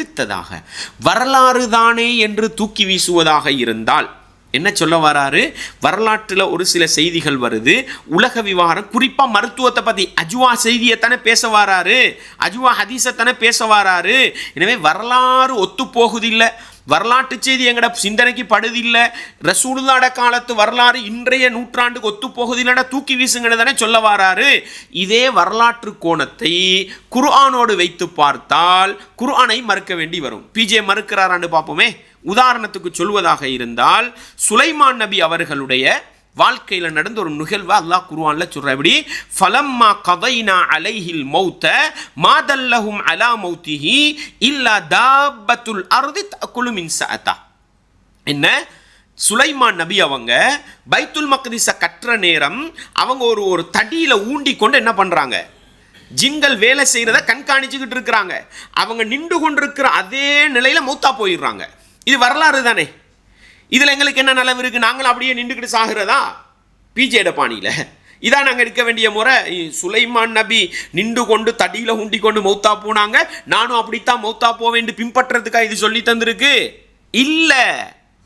அடுத்ததாக வரலாறு தானே என்று தூக்கி வீசுவதாக இருந்தால் என்ன சொல்ல வராரு? வரலாற்றில் ஒரு சில செய்திகள் வருது. உலக விவகாரம் குறிப்பாக மருத்துவத்தை பற்றி அஜுவா செய்தியைத்தானே பேச வராரு. அஜுவா ஹதீஸைத்தானே பேச வராரு. எனவே வரலாறு ஒத்து போகுதில்லை வரலாற்று செய்தி எங்கட சிந்தனைக்கு படுதில்லை. ரசூலுல்லாட காலத்து வரலாறு இன்றைய நூற்றாண்டுக்கு ஒத்து போகுதில்லைன்னா தூக்கி வீசுங்கன்னு சொல்ல வராரு. இதே வரலாற்று கோணத்தை குர்ஆனோடு வைத்து பார்த்தால் குர்ஆனை மறுக்க வேண்டி வரும். பிஜே மறுக்கிறாரான்னு பார்ப்போமே. உதாரணத்துக்கு சொல்வதாக இருந்தால் சுலைமான் நபி அவர்களுடைய வாழ்க்கையில் நடந்த ஒரு நிகழ்வை அல்லாஹ் குருவான்ல சொல்ற எப்படி ஃபலம்மா கதைனா அலைஹில் மௌத்த மாதல்லஹும் அலா மௌத்திஹி இல்லா தாபத்துல் அருதி தக்குலு மின் என்ன? சுலைமான் நபி அவங்க பைத்துல் மக்திஸை கற்ற நேரம் அவங்க ஒரு ஒரு தடியில ஊண்டி கொண்டு என்ன பண்றாங்க? ஜிங்கல் வேலை செய்கிறத கண்காணிச்சுக்கிட்டு இருக்கிறாங்க. அவங்க நின்று கொண்டிருக்கிற அதே நிலையில மூத்தா போயிடுறாங்க. இது வரலாறு தானே? இதில் எங்களுக்கு என்ன நிலவு இருக்குது நாங்களும் அப்படியே நின்றுக்கிட்டு சாகிறதா? பிஜேட பாணியில் இதான் நாங்கள் எடுக்க வேண்டிய முறை. சுலைமான் நபி நின்று கொண்டு தடியில் உண்டி கொண்டு மௌத்தா போனாங்க. நானும் அப்படித்தான் மௌத்தா போவேன் பின்பற்றுறதுக்காக இது சொல்லி தந்திருக்கு. இல்லை.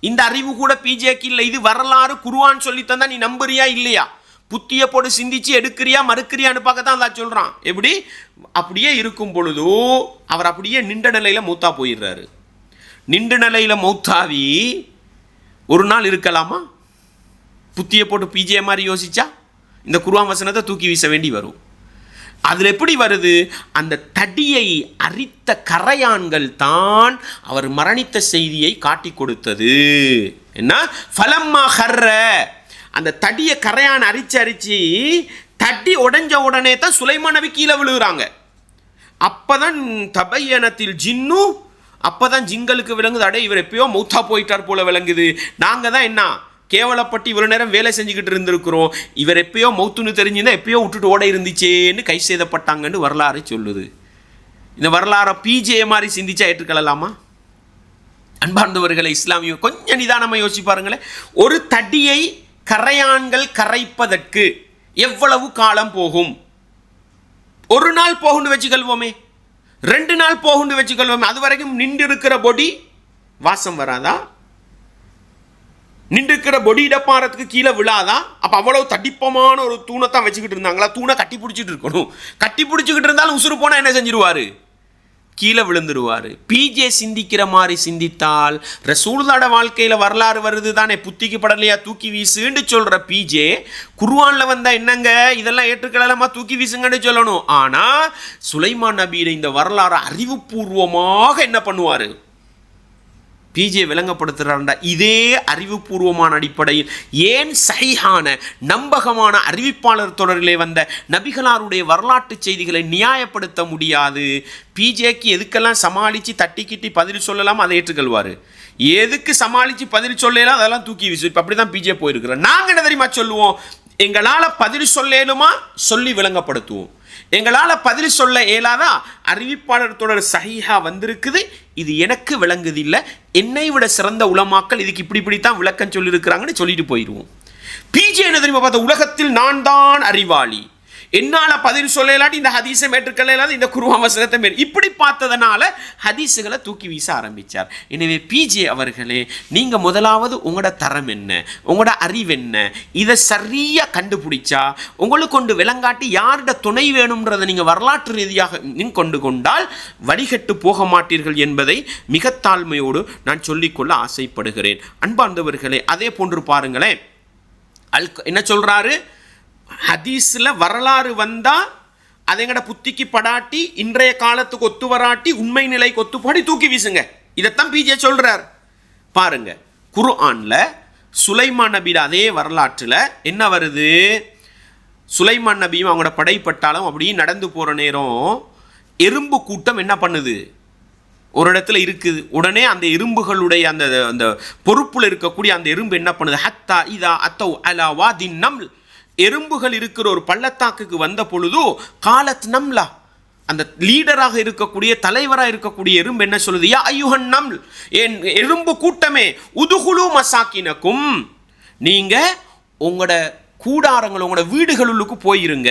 இந்த அறிவு கூட பிஜேக்கு இல்லை. இது வரலாறு குருவான் சொல்லி தந்தா நீ நம்புறியா இல்லையா? புத்திய போட்டு சிந்திச்சு எடுக்கிறியா மறுக்கிறியான்னு பார்க்க தான் அதான் சொல்கிறான் எப்படி? அப்படியே இருக்கும் பொழுதோ அவர் அப்படியே நின்ற நிலையில் மௌத்தா போயிடுறாரு. நின்ற நிலையில் மௌத்தாவி ஒரு நாள் இருக்கலாமா? புத்தியை போட்டு பிஜே மாதிரி யோசிச்சா? இந்த குருவான் வசனத்தை தூக்கி வீச வேண்டி வரும். அதில் எப்படி வருது? அந்த தடியை அரித்த கரையான்கள் தான் அவர் மரணித்த செய்தியை காட்டி கொடுத்தது. என்ன? ஃபலம்மா ஹர்ற அந்த தடியை கரையான் அரிச்சு அரிச்சு தடி உடைஞ்ச உடனே தான் சுலைமானவி கீழே விழுகிறாங்க. அப்பதான் தபையனத்தில் ஜின்னு அப்பதான் ஜிங்களுக்கு விளங்குது அடே இவர் எப்பயோ மௌத்தா போயிட்டார் போல விளங்குது. நாங்கள் தான் என்ன கேவலப்பட்டு இவ்வளோ நேரம் வேலை செஞ்சுக்கிட்டு இருந்திருக்கிறோம். இவர் எப்பயோ மௌத்துன்னு தெரிஞ்சிருந்தா எப்பயோ விட்டுட்டு ஓட இருந்துச்சேன்னு கை செய்தப்பட்டாங்கன்னு வரலாறு சொல்லுது. இந்த வரலாறை பிஜே மாதிரி சிந்திச்சா ஏற்றுக்கொள்ளலாமா? அன்பார்ந்தவர்களை இஸ்லாமிய கொஞ்சம் நிதானமாக யோசிச்சு பாருங்களேன். ஒரு தடியை கரையான்கள் கரைப்பதற்கு எவ்வளவு காலம் போகும்? ஒரு நாள் போகும்னு வச்சுக்கொள்வோமே. ரெண்டு நாள் போகுண்டு வச்சுக்கொள்வோம் அது வரைக்கும் நின்று இருக்கிற பொடி வாசம் வராதா? நின்று இருக்கிற பொடி இடப்பாறத்துக்கு கீழே விழாதா? அப்போ அவ்வளவு தடிப்பமான ஒரு தூணை தான் வச்சுக்கிட்டு இருந்தாங்களா? தூணை கட்டி பிடிச்சிட்டு இருக்கணும். கட்டி பிடிச்சிக்கிட்டு இருந்தாலும் உசுறு போனால் என்ன செஞ்சிருவாரு? கீழே விழுந்துருவார். பிஜே சிந்திக்கிற மாதிரி சிந்தித்தால் ரசூல்தாட வாழ்க்கையில் வரலாறு வருது தானே புத்திக்கு படலையா தூக்கி வீசுன்னு சொல்கிற பிஜே குருவானில் வந்தால் என்னங்க இதெல்லாம் ஏற்றுக்கலாமா தூக்கி வீசுங்கன்னு சொல்லணும். ஆனால் சுலைமான் நபியிட இந்த வரலாறு அறிவுபூர்வமாக என்ன பண்ணுவார்? பிஜே விளங்கப்படுத்துகிறாண்டா இதே அறிவுபூர்வமான அடிப்படையில் ஏன் சைஹான நம்பகமான அறிவிப்பாளர் தொடரிலே வந்த நபிகளாருடைய வரலாற்று செய்திகளை நியாயப்படுத்த முடியாது? பிஜேக்கு எதுக்கெல்லாம் சமாளித்து தட்டிக்கிட்டி பதில் சொல்லலாம் அதை ஏற்றுக்கொள்வார். எதுக்கு சமாளித்து பதில் சொல்லலாம் அதெல்லாம் தூக்கி வீசு. இப்போ அப்படி தான் பிஜே போயிருக்கிறோம் நாங்கள் என்ன தெரியுமா சொல்லுவோம்? எங்களால் பதில் சொல்லேனுமா சொல்லி விளங்கப்படுத்துவோம். எங்களால் பதில் சொல்ல இயலாதா? அறிவிப்பாளர் தொடர் சஹிஹா வந்திருக்குது. இது எனக்கு விளங்குது இல்லை என்னை விட சிறந்த உலமாக்கள் இதுக்கு இப்படி இப்படி தான் விளக்கம் சொல்லியிருக்கிறாங்கன்னு சொல்லிட்டு போயிடுவோம். பிஜே என்ன தெரியுமா பார்த்த? உலகத்தில் நான் தான் அறிவாளி. என்னால் பதில் சொல்லலாட்டி இந்த ஹதீஸை மேற்றுக்கொள்ளாது இந்த குருவான் வசனத்தை மேல் இப்படி பார்த்ததனால ஹதீஸுகளை தூக்கி வீச ஆரம்பித்தார் எனவே பிஜே அவர்களே நீங்கள் முதலாவது உங்களோட தரம் என்ன? உங்களோட அறிவு என்ன? இதை சரியாக கண்டுபிடிச்சா உங்களுக்கு கொண்டு விளங்காட்டி யாரோட துணை வேணும்ன்றதை நீங்கள் வரலாற்று ரீதியாக கொண்டு கொண்டால் வடிகட்டு போக மாட்டீர்கள் என்பதை மிக தாழ்மையோடு நான் சொல்லிக்கொள்ள ஆசைப்படுகிறேன். அன்பார்ந்தவர்களே அதே போன்று பாருங்களேன். அல் என்ன சொல்கிறாரு ஹதீஸில் வரலாறு வந்தால் அதை எங்கட புத்திக்கு படாட்டி இன்றைய காலத்துக்கு ஒத்து வராட்டி உண்மை நிலைக்கு ஒத்துப்பாடி தூக்கி வீசுங்க. இதைத்தான் பிஜே சொல்கிறார் பாருங்க குர்ஆன்ல சுலைமான் நபியோட அதே வரலாற்றில் என்ன வருது? சுலைமான் நபியும் அவங்களோட படைப்பட்டாலும் அப்படியே நடந்து போகிற நேரம் எறும்பு கூட்டம் என்ன பண்ணுது? ஒரு இடத்துல இருக்குது. உடனே அந்த எறும்புகளுடைய அந்த அந்த பொறுப்பில் இருக்கக்கூடிய அந்த எறும்பு என்ன பண்ணுது? ஹத்தா இதா அத்தௌ அலா வாதின் நம்ல். எறும்புகள் இருக்கிற ஒரு பள்ளத்தாக்குக்கு வந்த பொழுது காலத் நம்லா. அந்த லீடராக இருக்கக்கூடிய தலைவராக இருக்கக்கூடிய எறும்பு என்ன சொல்லுது? யா ஐயுஹன் நம்ல். என் எறும்பு கூட்டமே உதுகுழு மசாக்கினக்கும். நீங்கள் உங்களோட கூடாரங்கள் உங்களோட வீடுகளுக்கு போயிருங்க.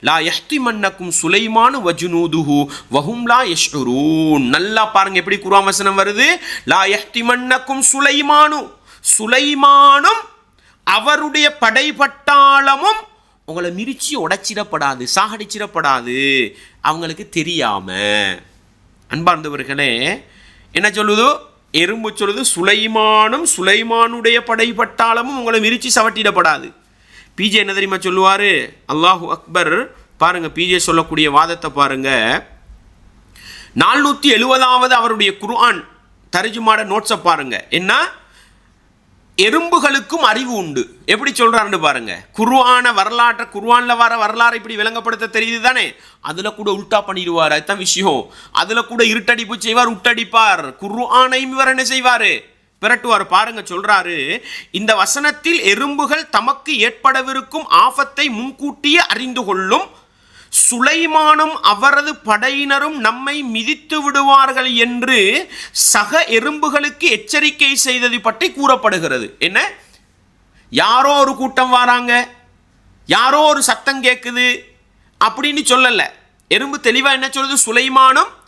லா யஹ்தி மன்னக்கும் சுலைமானு வஜுனூதுஹு வஹும் லா நல்லா பாருங்க எப்படி குர்ஆன் வசனம் வருது? லா யஹ்தி மன்னக்கும் சுலைமானு. சுலைமானும் அவருடைய படைபட்டாளமும் உங்களை மிரிச்சு உடைச்சிடப்படாது சாகடிச்சிடப்படாது. அவங்களுக்கு தெரியாம. அன்பார்ந்தவர்களே என்ன சொல்லுது? எறும்பு சொல்லுது சுலைமானும் சுலைமானுடைய படைப்பட்டாளமும் உங்களை மிரிச்சு சவட்டிடப்படாது. பிஜே என்ன தெரியுமா சொல்லுவாரு? அல்லாஹு அக்பர் பாருங்க பிஜே சொல்லக்கூடிய வாதத்தை பாருங்க. நானூற்றி எழுபதாவது அவருடைய குர்ஆன் தர்ஜுமாட நோட்ஸை பாருங்க. என்ன? எறும்புகளுக்கும் அறிவு உண்டு. எப்படி சொல்கிறாருன்னு பாருங்க. குருவான வரலாற்றை குர்வானில் வர வரலாறு இப்படி விளங்கப்படுத்த தெரியுது தானே அதில் கூட உல்டா பண்ணிடுவார். அதுதான் விஷயம். அதில் கூட இருட்டடிப்பு செய்வார் உட்டடிப்பார். குருஆனையும் இவர் என்ன செய்வார்? பிரட்டுவார். பாருங்க சொல்றாரு. இந்த வசனத்தில் எறும்புகள் தமக்கு ஏற்படவிருக்கும் ஆபத்தை முன்கூட்டியே அறிந்து கொள்ளும் சுலைமானும் அவரது படையினரும் நம்மை மிதித்து விடுவார்கள் என்று சக எறும்புகளுக்கு எச்சரிக்கை செய்தது பற்றி கூறப்படுகிறது. என்ன? யாரோ ஒரு கூட்டம் வராங்க. யாரோ ஒரு சத்தம் கேட்குது அப்படின்னு சொல்லலை. எறும்பு தெளிவாக என்ன சொல்லுது? சுலைமானும்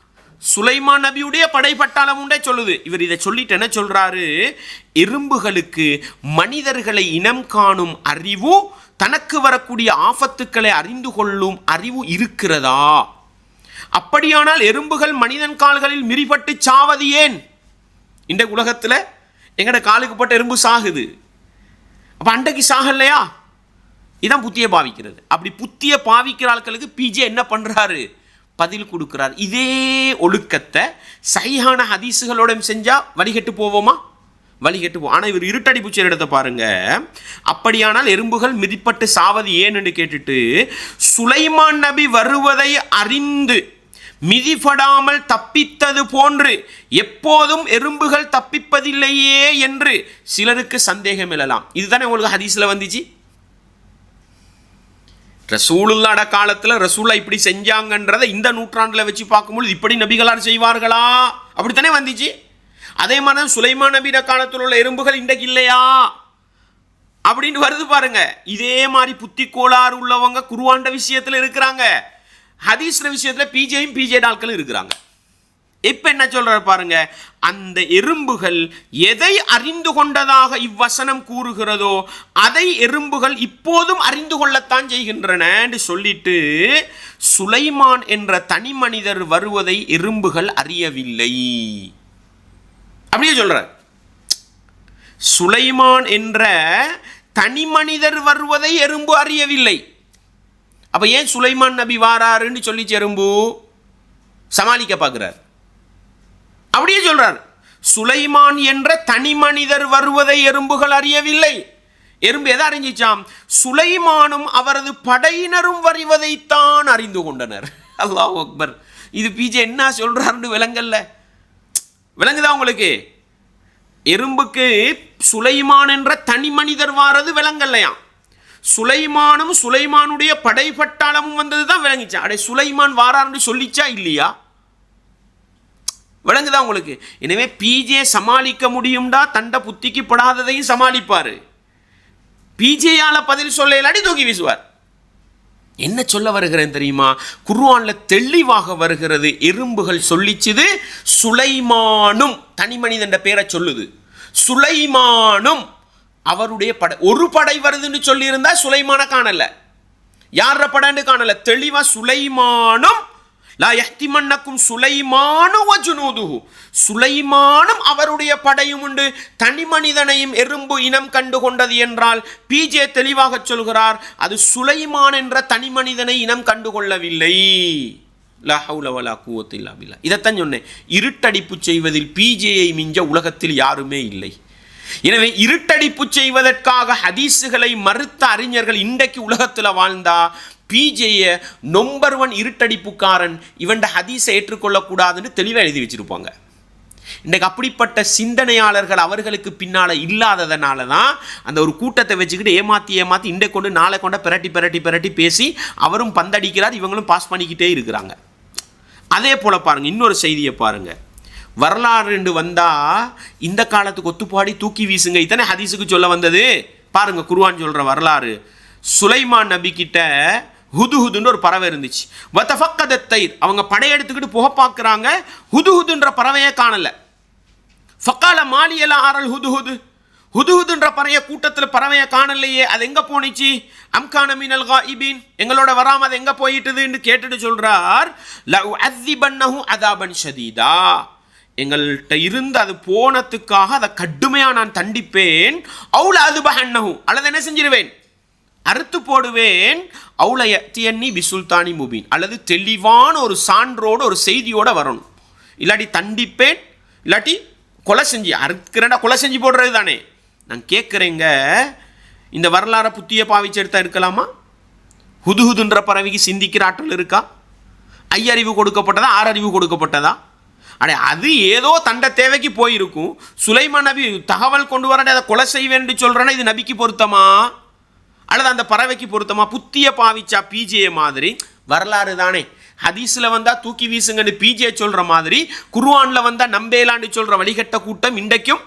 சுலைமான் நபியுடைய படைப்பட்டாளம் உண்டே சொல்லுது. இவர் இதை சொல்லிட்டு என்ன சொல்றாரு? எறும்புகளுக்கு மனிதர்களை இனம் காணும் அறிவு தனக்கு வரக்கூடிய ஆபத்துக்களை அறிந்து கொள்ளும் அறிவு இருக்கிறதா? அப்படியானால் எறும்புகள் மனிதன் கால்களில் மிரிபட்டு சாவது ஏன்? இந்த உலகத்தில் எங்கட காலுக்கு பட்ட எறும்பு சாகுது. அப்போ அண்டைக்கு சாகலையா? இதான் புத்தியை பாவிக்கிறது. அப்படி புத்தியை பாவிக்கிற ஆட்களுக்கு பிஜே என்ன பண்ணுறாரு பதில் கொடுக்கிறார். இதே ஒழுக்கத்தை சரியான ஹதீஸுகளோட செஞ்சால் வழிகட்டு போவோமா? வழிகட்டு போ ஆனால் இவர் இருட்டடி பூச்சியர் இடத்தை பாருங்க. அப்படியானால் எறும்புகள் மிதிப்பட்டு சாவது ஏன் என்று கேட்டுட்டு சுலைமான் நபி வருவதை அறிந்து மிதிபடாமல் தப்பித்தது போன்று எப்போதும் எறும்புகள் தப்பிப்பதில்லையே என்று சிலருக்கு சந்தேகம் எழலாம். இதுதானே உங்களுக்கு ஹதீஸில் வந்துச்சு? ரசூலுல்லாட காலத்தில் ரசூலா இப்படி செஞ்சாங்கன்றதை இந்த நூற்றாண்டில் வச்சு பார்க்கும்பொழுது இப்படி நபிகளார் செய்வார்களா? அப்படித்தானே வந்துச்சு? அதே மாதிரி சுலைமான் நபிட காலத்தில் உள்ள எறும்புகள் இன்றைக்கு இல்லையா? அப்படின்னு வருது பாருங்க. இதே மாதிரி புத்தி கோளாறு உள்ளவங்க குருவாண்ட விஷயத்தில் இருக்கிறாங்க. ஹதீஸ்ல விஷயத்தில் பிஜேயும் பிஜே ஆட்களும் இருக்கிறாங்க. இப்போ என்ன சொல்றாரு பாருங்க? அந்த எறும்புகள் எதை அறிந்து கொண்டதாக இவ்வசனம் கூறுகிறதோ அதை எறும்புகள் இப்போதும் அறிந்து கொள்ளத்தான் செய்கின்றன என்று சொல்லிட்டு சுலைமான் என்ற தனி மனிதர் வருவதை எறும்புகள் அறியவில்லை. அப்படியே சொல்றார் சுலைமான் என்ற தனி மனிதர் வருவதை எறும்பு அறியவில்லை. அப்போ ஏன் சுலைமான் நபி வாராருன்னு சொல்லி எறும்பு? சமாளிக்க பார்க்குறார் அப்படியே சொல்கிறார் சுலைமான் என்ற தனி மனிதர் வருவதை எறும்புகள் அறியவில்லை. எறும்பு எதை அறிஞ்சிச்சாம்? சுலைமானும் அவரது படையினரும் வருவதைத்தான் அறிந்து கொண்டனர். அல்லாஹ் அக்பர். இது பிஜே என்ன சொல்கிறாருன்னு விளங்கல்ல விளங்குதா உங்களுக்கு? எறும்புக்கு சுலைமான் என்ற தனி மனிதர் வாரது விளங்கல்லையாம் சுலைமானும் சுலைமானுடைய படைப்பட்டாளமும் வந்தது தான் விளங்கிச்சா? அடே சுலைமான் வாரான்னு சொல்லிச்சா இல்லையா? விளங்குதா உங்களுக்கு? எனவே பிஜே சமாளிக்க முடியும்டா தண்ட புத்திக்கு படாததையும் சமாளிப்பார். பிஜேயால் பதில் சொல்ல இல்லாடி தூக்கி வீசுவார். என்ன சொல்ல வருகிறேன் தெரியுமா? குர்வானில் தெளிவாக வருகிறது. எறும்புகள் சொல்லிச்சுது சுலைமானும் தனி மனிதன் பேரை சொல்லுது. சுலைமானும் அவருடைய படை ஒரு படை வருதுன்னு சொல்லியிருந்தா சுலைமான காணல. யார படன்னு காணல. தெளிவா சுலைமானும் லா யஹ்திமன்னக்கும் சுலைமானு வஜுனூதுஹு சுலைமானும் அவருடைய படையும் உண்டு. தனி மனிதனையும் எறும்பு இனம் கண்டு கொண்டது என்றால் பிஜே தெளிவாக சொல்கிறார் அது சுலைமான் என்ற தனி மனிதனை இனம் கண்டு கொள்ளவில்லை இதைத்தான் சொன்னேன் இருட்டடிப்பு செய்வதில் பிஜேயை மிஞ்ச உலகத்தில் யாருமே இல்லை. எனவே இருட்டடிப்பு செய்வதற்காக ஹதீஸுகளை மறுத்த அறிஞர்கள் இன்றைக்கு உலகத்தில் வாழ்ந்தா பிஜேய நொம்பர் ஒன் இருட்டடிப்புக்காரன் இவன் ஹதீஸை ஏற்றுக்கொள்ளக்கூடாதுன்னு தெளிவாக எழுதி வச்சிருப்பாங்க. இன்றைக்கு அப்படிப்பட்ட சிந்தனையாளர்கள் அவர்களுக்கு பின்னால் இல்லாததுனால தான் அந்த ஒரு கூட்டத்தை வச்சுக்கிட்டு ஏமாற்றி ஏமாற்றி இண்டை கொண்டு நாளை கொண்ட பிரட்டி பிரட்டி பிரட்டி பேசி அவரும் பந்தடிக்கிறார் இவங்களும் பாஸ் பண்ணிக்கிட்டே இருக்கிறாங்க. அதே போல் பாருங்கள் இன்னொரு செய்தியை பாருங்கள் வரலாறுண்டு வந்தால் இந்த காலத்துக்கு ஒத்துப்பாடி தூக்கி வீசுங்க. இத்தனை ஹதீஸுக்கு சொல்ல வந்தது. பாருங்க குருவான் சொல்கிற வரலாறு. சுலைமான் நபி கிட்ட ஒரு பறவை இருந்துச்சு. வத்தஃபக்கத தயிர் அவங்க படையெடுத்துக்கிட்டு புக பார்க்குறாங்க. ஹுதுஹுதுன்ற பறவையே காணலை. ஃபக்கால மாலியல ஆரல் ஹுதுஹுது. ஹுதுஹுதுன்ற பறைய கூட்டத்தில் பறவையை காணலையே. அது எங்கே போனிச்சு? அம்கான மினல் இபின் எங்களோட வராம அது எங்கே போயிட்டுதுன்னு கேட்டுட்டு சொல்கிறார் லவ் அத்திபன்னஹு அதாபன் ஷதீதா. எங்கள்கிட்ட இருந்து அது போனதுக்காக அதை கடுமையாக நான் தண்டிப்பேன். அவுல அது பஹன்னஹு அல்லது என்ன செஞ்சிருவேன்? அறுத்து போடுவேன். அவுல எத்தியன்னி பிசுல்தானி முபீன். அல்லது தெளிவான ஒரு சான்றோடு ஒரு செய்தியோடு வரணும். இல்லாட்டி தண்டிப்பேன். இல்லாட்டி கொலை செஞ்சு அறுக்கிறேன்னா கொலை செஞ்சு போடுறது தானே நான் கேட்குறேங்க இந்த வரலாறை புத்திய பாவிச்சு எடுத்தா இருக்கலாமா? ஹுதுஹுதுன்ற பறவைக்கு சிந்திக்கிற ஆற்றல் இருக்கா? ஐயறிவு கொடுக்கப்பட்டதா ஆறறிவு கொடுக்கப்பட்டதா? அடே அது ஏதோ தண்ட தேவைக்கு போயிருக்கும். சுலைமான் நபி தகவல் கொண்டு வரேன் அதை கொலை செய்வேன்னு சொல்கிறேன்னா இது நபிக்கு பொருத்தமா? அல்லது அந்த பறவைக்கு பொருத்தமா? புத்திய பாவிச்சா பிஜே மாதிரி. வரலாறு தானே. ஹதீஸில் வந்தால் தூக்கி வீசுங்கன்னு பிஜே சொல்கிற மாதிரி குர்வானில் வந்தால் நம்பேலான்னு சொல்கிற வழிகட்ட கூட்டம் இன்றைக்கும்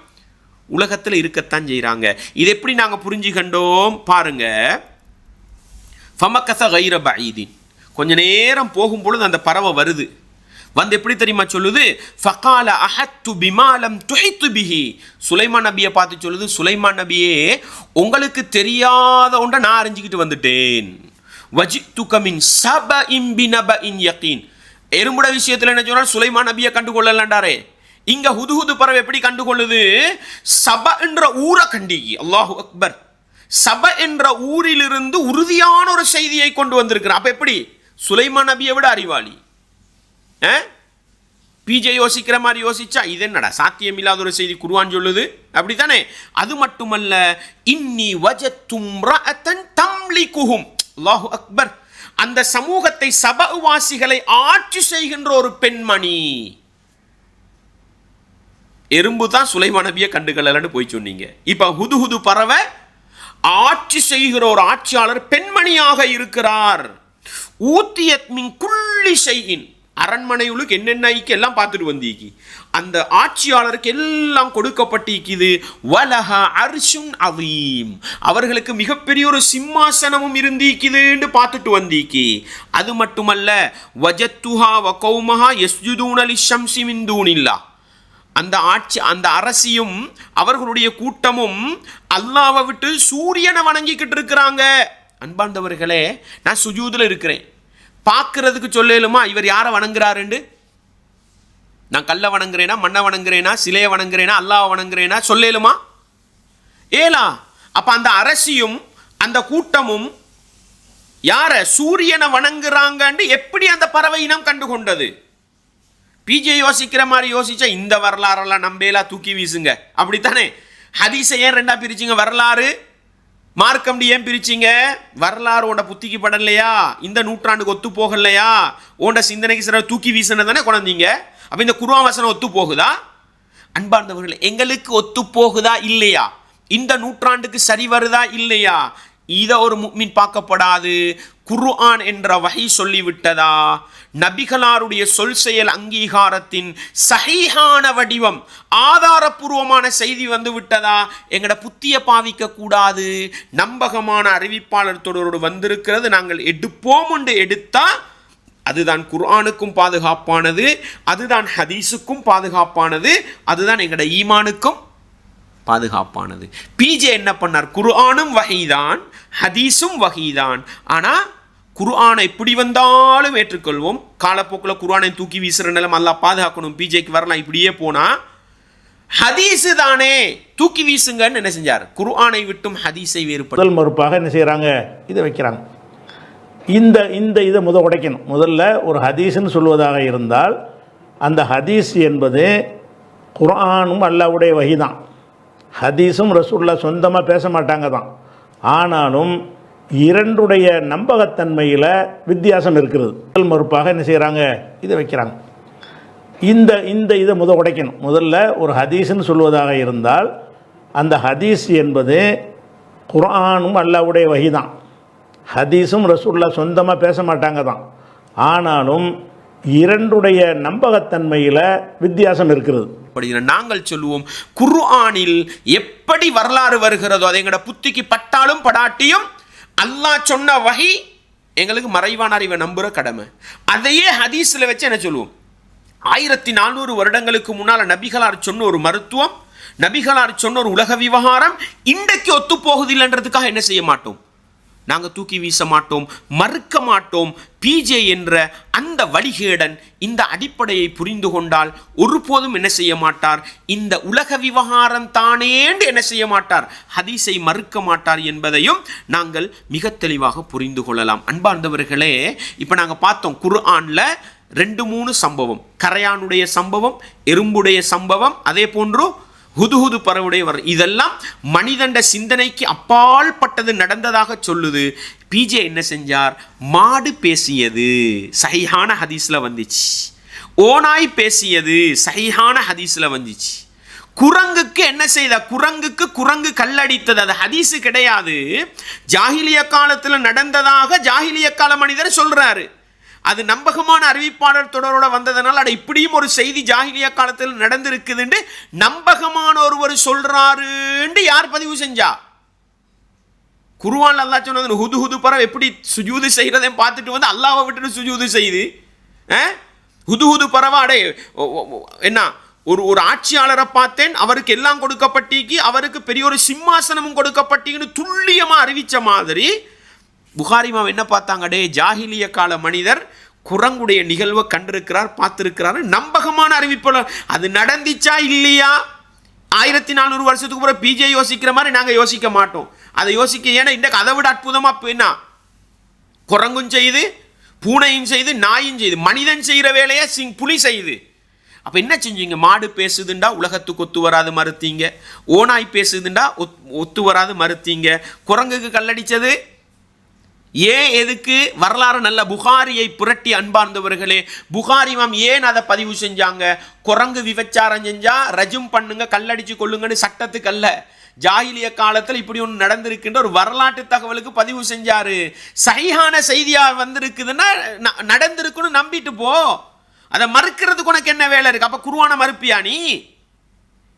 உலகத்தில் இருக்கத்தான் செய்கிறாங்க இது எப்படி நாங்கள் புரிஞ்சு கண்டோம் பாருங்க. ஃபமக்கச கைர பஈதின் கொஞ்ச நேரம் போகும் பொழுது அந்த பறவை வருது. வந்து எப்படி தெரியுமா சொல்லுது? ஃபகால அஹத்து பிமாலம் துஹித்து பிஹி. சுலைமான் நபியை பார்த்து சொல்லுது சுலைமான் நபியே உங்களுக்கு தெரியாத ஒன்றை நான் அறிஞ்சிக்கிட்டு வந்துட்டேன். வஜி துகமின் சப இம்பி நப இன் யக்கீன் எறும்புட விஷயத்தில் என்ன சொன்னால் சுலைமான் நபியை கண்டுகொள்ளலாண்டாரே இங்க ஹுதுஹுது பறவை எப்படி கண்டுகொள்ளுது? சப என்ற ஊரை கண்டிகி. அல்லாஹு அக்பர். சப என்ற ஊரிலிருந்து உறுதியான ஒரு செய்தியை கொண்டு வந்திருக்கிறார். அப்ப எப்படி? சுலைமான் நபியை விட அறிவாளி. பிஜே யோசிக்கிற மாதிரி யோசிச்சா இது என்னடா சாத்தியம் இல்லாத ஒரு செய்தி குருவான் சொல்லுது? அப்படித்தானே? அது மட்டுமல்ல இன்னி வஜத்தும் ரஅத்தன் தம்லிகுஹும். அல்லாஹு அக்பர். அந்த சமூகத்தை சபவாசிகளை ஆட்சி செய்கின்ற ஒரு பெண்மணி. எறும்பு தான் சுலைமான் நபியை கண்டுகலன்னு போய் சொன்னீங்க. இப்ப ஹுதுஹுது பறவை ஆட்சி செய்கிற ஒரு ஆட்சியாளர் பெண்மணியாக இருக்கிறார். ஊத்தியத் மின் குள்ளி செய்யின் அரண்மனையுளுக்கு என்னென்ன ஐக்கு எல்லாம் பார்த்துட்டு வந்தீக்கி? அந்த ஆட்சியாளருக்கு எல்லாம் கொடுக்கப்பட்டிருக்குது வலஹ அர்ஷுன் அவீம் அவர்களுக்கு மிகப்பெரிய ஒரு சிம்மாசனமும் இருந்தீக்குதுன்னு பார்த்துட்டு வந்தீக்கி. அது மட்டுமல்ல வஜத்துஹா வகௌமஹா கௌமஹா ஷம்சி மிந்தூனில்லா அந்த ஆட்சி அந்த அரசியும் அவர்களுடைய கூட்டமும் அல்லாவை விட்டு சூரியனை வணங்கிக்கிட்டு இருக்கிறாங்க. அன்பார்ந்தவர்களே நான் சுஜூதில் இருக்கிறேன். பார்க்கறதுக்கு சொல்லலுமா இவர் யாரை வணங்குறாருண்டு? நான் கல்லை வணங்குறேனா மண்ணை வணங்குறேனா சிலையை வணங்குறேனா அல்லாவை வணங்குறேனா சொல்லலுமா? ஏலா அப்போ அந்த அரசியும் அந்த கூட்டமும் யார சூரியனை வணங்குறாங்கன்னு எப்படி அந்த பறவை இனம் கண்டு கொண்டது பிஜே யோசிக்கிற மாதிரி யோசிச்சா இந்த வரலாறெல்லாம் நம்பேலா தூக்கி வீசுங்க. அப்படித்தானே? ஹதீஸை ஏன் ரெண்டா பிரிச்சிங்க? வரலாறு மார்க்கம்டி ஏன் பிரிச்சிங்க? வரலாறு உண்ட புத்திக்கு படலையா? இந்த நூற்றாண்டுக்கு ஒத்து போகலையா? உண்ட சிந்தனைக்கு சிற தூக்கி வீசினது தானே கொண்டாந்தீங்க அப்போ இந்த குருவாவசனம் ஒத்து போகுதா? அன்பார்ந்தவர்களே எங்களுக்கு ஒத்து போகுதா இல்லையா? இந்த நூற்றாண்டுக்கு சரி வருதா இல்லையா? இதை ஒரு முக்மின் பார்க்கப்படாது. குர்ஆன் என்ற வகை சொல்லிவிட்டதா? நபிகளாருடைய சொல் செயல் அங்கீகாரத்தின் சகிஹான வடிவம் ஆதாரபூர்வமான செய்தி வந்து விட்டதா எங்கட புத்திய பாவிக்க கூடாது நம்பகமான அறிவிப்பாளர் தொடரோடு வந்திருக்கிறது. நாங்கள் எடுப்போம் என்று எடுத்தா அதுதான் குர்ஆனுக்கும் பாதுகாப்பானது அதுதான் ஹதீஸுக்கும் பாதுகாப்பானது அதுதான் எங்கட ஈமானுக்கும் பாதுகாப்பானது. பிஜே என்ன பண்ணார்? குர்ஆனும் வகைதான் ஹதீஸும் வகைதான் ஆனால் குர்ஆனை இப்படி வந்தாலும் ஏற்றுக்கொள்வோம். காலப்போக்கில் குர்ஆனை தூக்கி வீசுகிற நிலம் நல்லா பாதுகாக்கணும். பிஜேக்கு வரலாம் இப்படியே போனால் ஹதீஸு தானே தூக்கி வீசுங்கன்னு என்ன செஞ்சார்? குர்ஆனை விட்டும் ஹதீஸை வேறுபடுத்த. முதல் மறுப்பாக என்ன செய்கிறாங்க இதை வைக்கிறாங்க. இந்த இந்த இதை முத உடைக்கணும். முதல்ல ஒரு ஹதீஸ்னு சொல்வதாக இருந்தால் அந்த ஹதீஸ் என்பது குர்ஆனும் அல்லாவுடைய வகி தான் ஹதீஸும் ரசூல்லா சொந்தமாக பேச மாட்டாங்க தான் ஆனாலும் இரண்டுடைய நம்பகத்தன்மையில் வித்தியாசம் இருக்கிறது. முதல் மறுப்பாக என்ன செய்கிறாங்க இதை வைக்கிறாங்க. இந்த இந்த இதை முத உடைக்கணும். முதல்ல ஒரு ஹதீஸ்னு சொல்வதாக இருந்தால் அந்த ஹதீஸ் என்பது குரானும் அல்லாவுடைய வகி தான் ஹதீஸும் ரசூல்லா சொந்தமாக பேச மாட்டாங்க தான் ஆனாலும் இரண்டுடைய நம்பகத்தன்மையில் வித்தியாசம் இருக்கிறது. அப்படிங்கிற நாங்கள் சொல்லுவோம் குர்ஆனில் எப்படி வரலாறு வருகிறதோ அது எங்களோட புத்திக்கு பட்டாலும் படாட்டியும் அல்லாஹ் சொன்ன வகை எங்களுக்கு மறைவான அறிவை நம்புற கடமை. அதையே ஹதீஸில் வச்சு என்ன சொல்லுவோம்? ஆயிரத்தி நானூறு வருடங்களுக்கு முன்னால் நபிகளார் சொன்ன ஒரு மருத்துவம் நபிகளார் சொன்ன ஒரு உலக விவகாரம் இன்றைக்கு ஒத்து போகுதில்லைன்றதுக்காக என்ன செய்ய மாட்டோம்? நாங்கள் தூக்கி வீச மாட்டோம் மறுக்க மாட்டோம். பிஜே என்ற அந்த வழிகேடன் இந்த அடிப்படையை புரிந்து கொண்டால் ஒருபோதும் என்ன செய்ய மாட்டார்? இந்த உலக விவகாரம் தானேண்டு என்ன செய்ய மாட்டார்? ஹதீஸை மறுக்க மாட்டார் என்பதையும் நாங்கள் மிக தெளிவாக புரிந்து கொள்ளலாம். அன்பார்ந்தவர்களே இப்போ நாங்கள் பார்த்தோம் குர்ஆனில் ரெண்டு மூணு சம்பவம். கரையானுடைய சம்பவம் எறும்புடைய சம்பவம் அதே போன்று ஹுதுஹுது பறவுடைய இதெல்லாம் மனிதண்ட சிந்தனைக்கு அப்பாற்பட்டது நடந்ததாக சொல்லுது. பிஜே என்ன செஞ்சார்? மாடு பேசியது. சஹிஹான ஹதீஸில் வந்துச்சு. ஓனாய் பேசியது. சஹிஹான ஹதீஸில் வந்துச்சு. குரங்குக்கு என்ன செய்த? குரங்குக்கு குரங்கு கல்லடித்தது. அது ஹதீஸு கிடையாது. ஜாகிலிய காலத்தில் நடந்ததாக ஜாகிலிய கால மனிதர் சொல்கிறாரு அது நம்பகமான அறிவிப்பாளர் தொடரோட வந்ததனால் அட இப்படியும் ஒரு செய்தி ஜாகிலியா காலத்தில் நடந்திருக்குதுன்னு நம்பகமான ஒருவர் சொல்றாருன்னு யார் பதிவு செஞ்சா குருவான் அல்லா சொன்னது ஹுது ஹுது பறவை எப்படி சுஜூது செய்கிறதையும் பார்த்துட்டு வந்து அல்லாவை விட்டுட்டு சுஜூது செய்து ஆ? ஹுது ஹுது பறவை அடே என்ன ஒரு ஒரு ஆட்சியாளரை பார்த்தேன் அவருக்கு எல்லாம் கொடுக்கப்பட்டீங்கி அவருக்கு பெரிய ஒரு சிம்மாசனமும் கொடுக்கப்பட்டீங்கன்னு துல்லியமாக அறிவித்த மாதிரி புகாரிமாம் என்ன பார்த்தாங்க? டே ஜாகிலிய கால மனிதர் குரங்குடைய நிகழ்வை கண்டிருக்கிறார் பார்த்துருக்கிறார். நம்பகமான அறிவிப்பாளர் அது நடந்துச்சா இல்லையா? ஆயிரத்தி நானூறு வருஷத்துக்கு அப்புறம் பிஜே யோசிக்கிற மாதிரி நாங்கள் யோசிக்க மாட்டோம். அதை யோசிக்க ஏன்னா இன்றைக்கு அதை விட அற்புதமாக போயினா குரங்கும் செய்து பூனையும் செய்து நாயும் செய்து மனிதன் செய்கிற வேலையை சிங் புலி செய்யுது அப்போ என்ன செஞ்சீங்க? மாடு பேசுதுண்டா உலகத்துக்கு ஒத்து வராது மறுத்தீங்க. ஓனாய் பேசுதுண்டா ஒத்- ஒத்து வராது மறுத்தீங்க. குரங்குக்கு கல்லடித்தது ஏன் எதுக்கு? வரலாறு நல்ல புகாரியை புரட்டி அன்பார்ந்தவர்களே புகாரி மாம் ஏன் அதை பதிவு செஞ்சாங்க? குரங்கு விபச்சாரம் செஞ்சா ரஜும் பண்ணுங்க கல்லடிச்சு கொள்ளுங்கன்னு சட்டத்துக்கு அல்ல. ஜாகிலிய காலத்தில் இப்படி ஒன்று நடந்திருக்குன்ற ஒரு வரலாற்று தகவலுக்கு பதிவு செஞ்சாரு. சரியான செய்தியாக வந்திருக்குதுன்னா ந- நடந்திருக்குன்னு நம்பிட்டு போ. அதை மறுக்கிறதுக்கு உனக்கு என்ன வேலை இருக்கு? அப்போ குருவான மறுப்பியா நீ?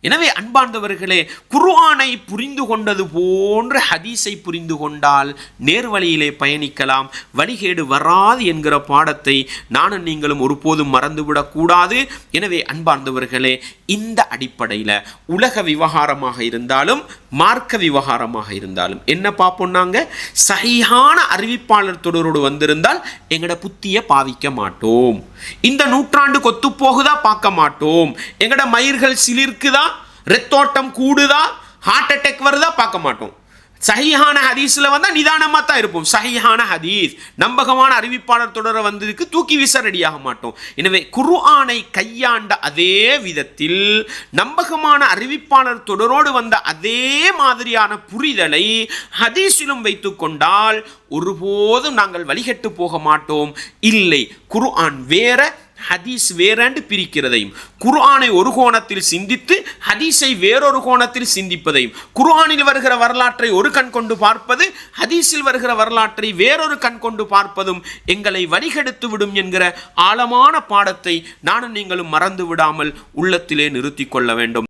எனவே அன்பார்ந்தவர்களே குர்ஆனை புரிந்து கொண்டது போன்ற ஹதீஸை புரிந்து கொண்டால் நேர்வழியிலே பயணிக்கலாம். வழிகேடு வராது என்கிற பாடத்தை நானும் நீங்களும் ஒருபோதும் மறந்துவிடக்கூடாது எனவே அன்பார்ந்தவர்களே இந்த அடிப்படையில் உலக விவகாரமாக இருந்தாலும் மார்க்க விவகாரமாக இருந்தாலும் என்ன பார்ப்போம் நாங்கள் சரியான அறிவிப்பாளர் தொடரோடு வந்திருந்தால் எங்களோட புத்தியை பாவிக்க மாட்டோம். இந்த நூற்றாண்டு கொத்து போகுதா பார்க்க மாட்டோம். எங்களோட மயிர்கள் சிலிர்க்குதா ரத்தோட்டம் கூடுதா? ஹார்ட் அட்டாக் வருதா? பார்க்க மாட்டோம். சஹிஹான ஹதீஸில் வந்தால் நிதானமாக தான் இருப்போம். சஹிஹான ஹதீஸ். நம்பகமான அறிவிப்பாளர் தொடர வந்ததுக்கு தூக்கி வீச ரெடியாக மாட்டோம். எனவே குர்ஆனை கையாண்ட அதே விதத்தில் நம்பகமான அறிவிப்பாளர் தொடரோடு வந்த அதே மாதிரியான புரிதலை ஹதீஸிலும் வைத்து கொண்டால் ஒருபோதும் நாங்கள் வழிகட்டு போக மாட்டோம். இல்லை குர்ஆன் வேற ஹதீஸ் வேறாண்டு பிரிக்கிறதையும் குர்ஆனை ஒரு கோணத்தில் சிந்தித்து ஹதீஸை வேறொரு கோணத்தில் சிந்திப்பதையும் குர்ஆனில் வருகிற வரலாற்றை ஒரு கண் கொண்டு பார்ப்பது ஹதீஸில் வருகிற வரலாற்றை வேறொரு கண் கொண்டு பார்ப்பதும் எங்களை வழிகெடுத்து விடும் என்கிற ஆழமான பாடத்தை நானும் நீங்களும் மறந்து விடாமல் உள்ளத்திலே நிறுத்தி கொள்ள வேண்டும்.